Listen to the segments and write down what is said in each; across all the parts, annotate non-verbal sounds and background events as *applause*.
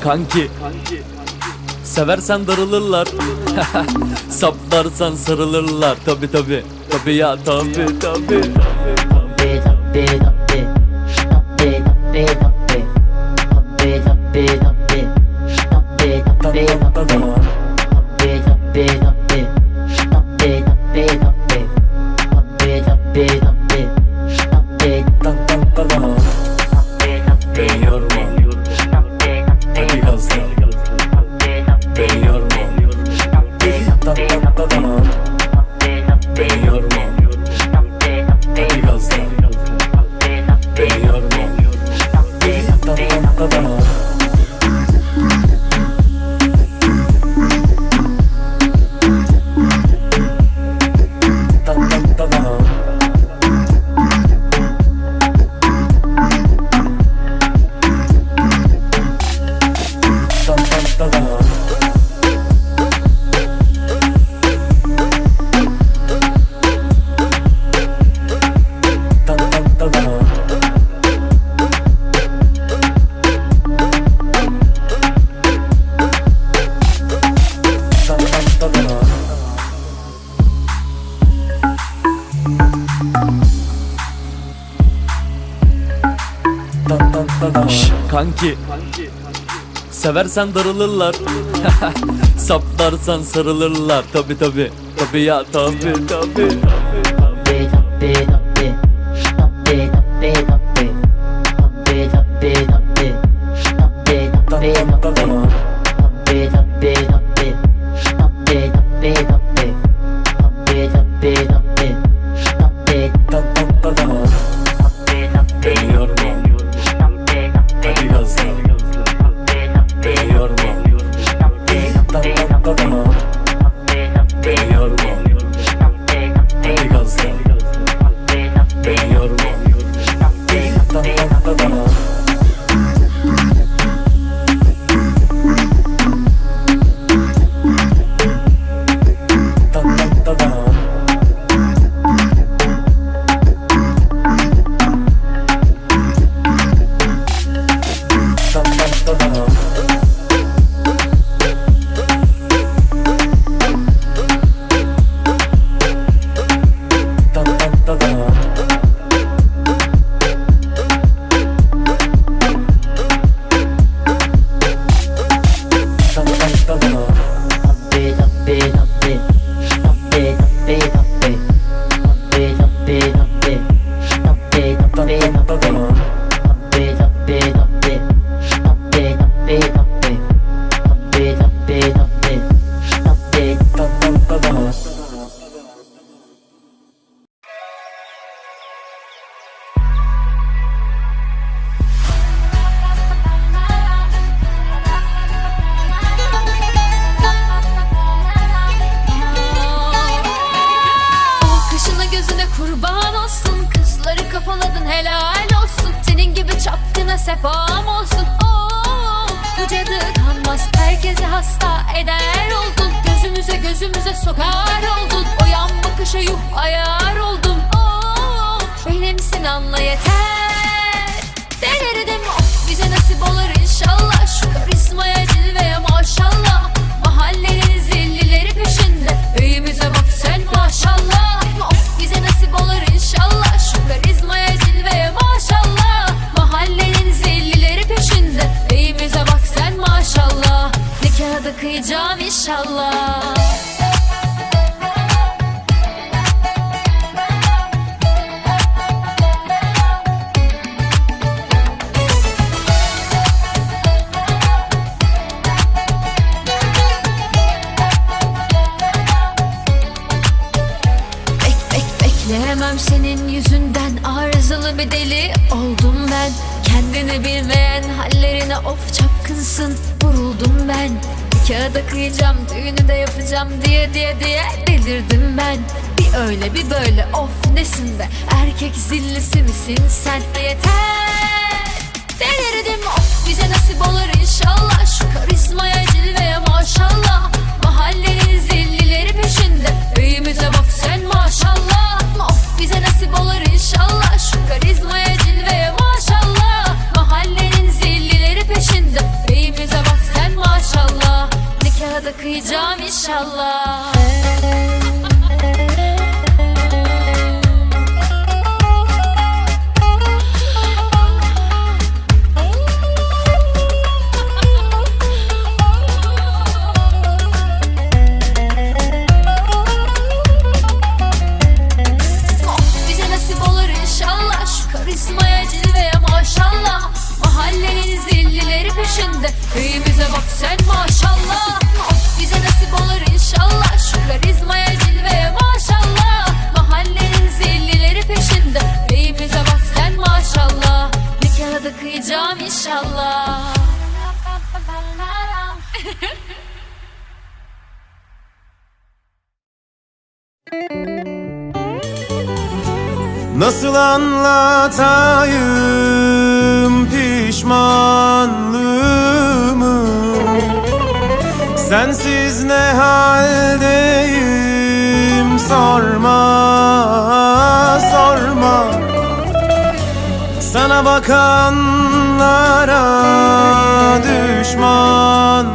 Kanki. Seversen darılırlar. *laughs* Saplarsan sarılırlar. Tabi tabi Tabi ya tabi tabi Bit up, bit up, bit. Up, Seversen darılırlar. *laughs* Saplarsan sarılırlar. Tabi tabi Tabi ya tabi tabi Bit up, bit kurban olsun Kızları kafaladın helal olsun. Senin gibi çapkına sefam olsun. Oo, bu cadı kanmaz Herkese hasta eder oldun. Gözümüze gözümüze sokar oldun. O yan bakışa yuh ayar oldum Oo, benimsin anla yeter. Delirdim Nikahı kıyacağım inşallah Kıyacağım düğünü de yapacağım diye diye diye delirdim ben. Bir öyle bir böyle of nesin be? Erkek zillisi misin sen? Yeter! Delirdim of bize nasip olur inşallah. Şu karizmaya cilveye maşallah. Mahallenin zillileri peşinde Beyimize bak sen maşallah. Of bize nasip olur inşallah. Şu karizmaya da kıyacağım inşallah. sıkacağım inşallah. Nasıl anlatayım pişmanlığımı Sensiz ne haldeyim sorma Sana bakanlara düşmanlığımı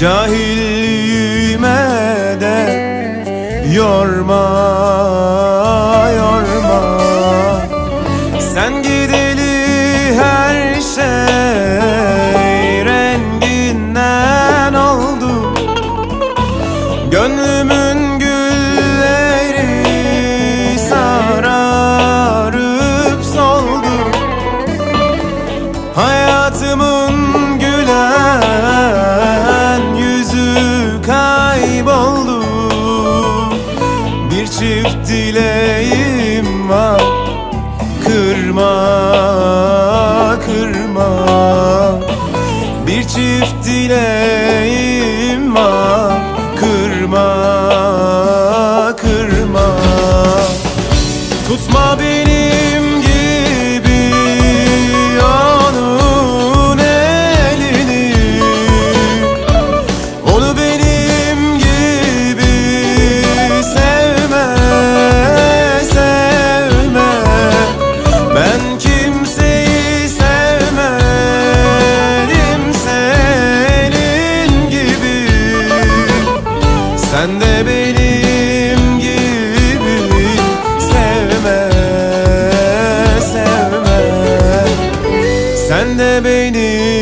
Cahilliğime de yorma. Sen de beni